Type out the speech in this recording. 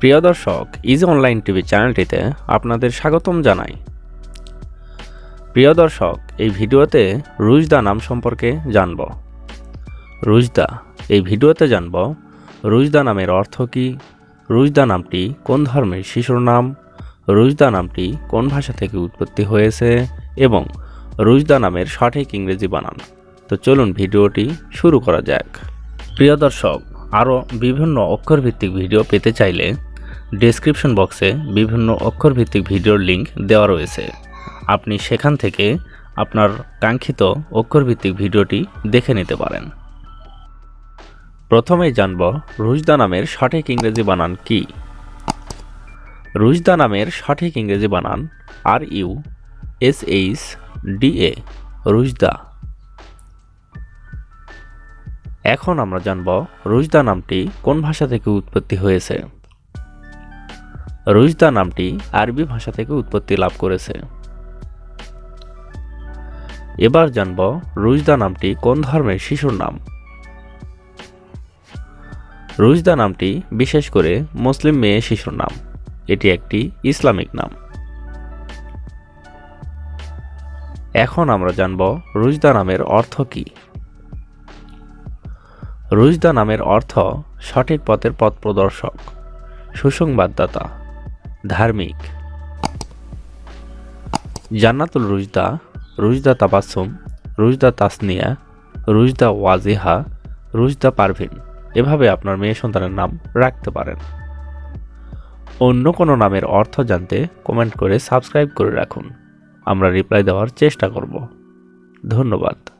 প্রিয় দর্শক is online TV চ্যানেলটিতে আপনাদের স্বাগতম জানাই। প্রিয় দর্শক, এই ভিডিওতে রুজদা নাম সম্পর্কে জানব। রুজদা, এই ভিডিওতে জানব রুজদা নামের অর্থ কী, রুজদা নামটি কোন ধর্মের শিশুর নাম, রুজদা নামটি কোন ভাষা থেকে উৎপত্তি হয়েছে এবং রুজদা নামের সঠিক ইংরেজি বানান। তো চলুন ভিডিওটি শুরু করা যাক। প্রিয় দর্শক, আরও বিভিন্ন অক্ষরভিত্তিক ভিডিও পেতে চাইলে ডেসক্রিপশন বক্সে বিভিন্ন অক্ষরভিত্তিক ভিডিওর লিংক দেওয়া রয়েছে। আপনি সেখান থেকে আপনার কাঙ্ক্ষিত অক্ষরভিত্তিক ভিডিওটি দেখে নিতে পারেন। প্রথমেই জানব রুজদা নামের সঠিক ইংরেজি বানান কি। রুজদা নামের সঠিক ইংরেজি বানান R U S H D A Rushda. এখন আমরা জানব রুজদা নামটি কোন ভাষা থেকে উৎপত্তি হয়েছে। রুজদা নামটি আরবি ভাষা থেকে উৎপত্তি লাভ করেছে। এবার জানব রুজদা নামটি কোন ধর্মের শিশুর নাম। রুজদা নামটি বিশেষ করে মুসলিম মেয়ে শিশুর নাম। এটি একটি ইসলামিক নাম। এখন আমরা জানব রুজদা নামের অর্থ কী। রুজদা নামের অর্থ সঠিক পথের পথ প্রদর্শক, সুসংবাদদাতা। ধার্মিক। জান্নাতুল রুজদা রুজদা তাবাসুম রুজদা তাসনিয়া, রুজদা ওয়াজিহা, রুজদা পারভিন, এভাবে আপনার মেয়ে সন্তানের নাম রাখতে পারেন। অন্য কোনো নামের অর্থ জানতে কমেন্ট করে সাবস্ক্রাইব করে রাখুন। আমরা রিপ্লাই দেওয়ার চেষ্টা করব। ধন্যবাদ।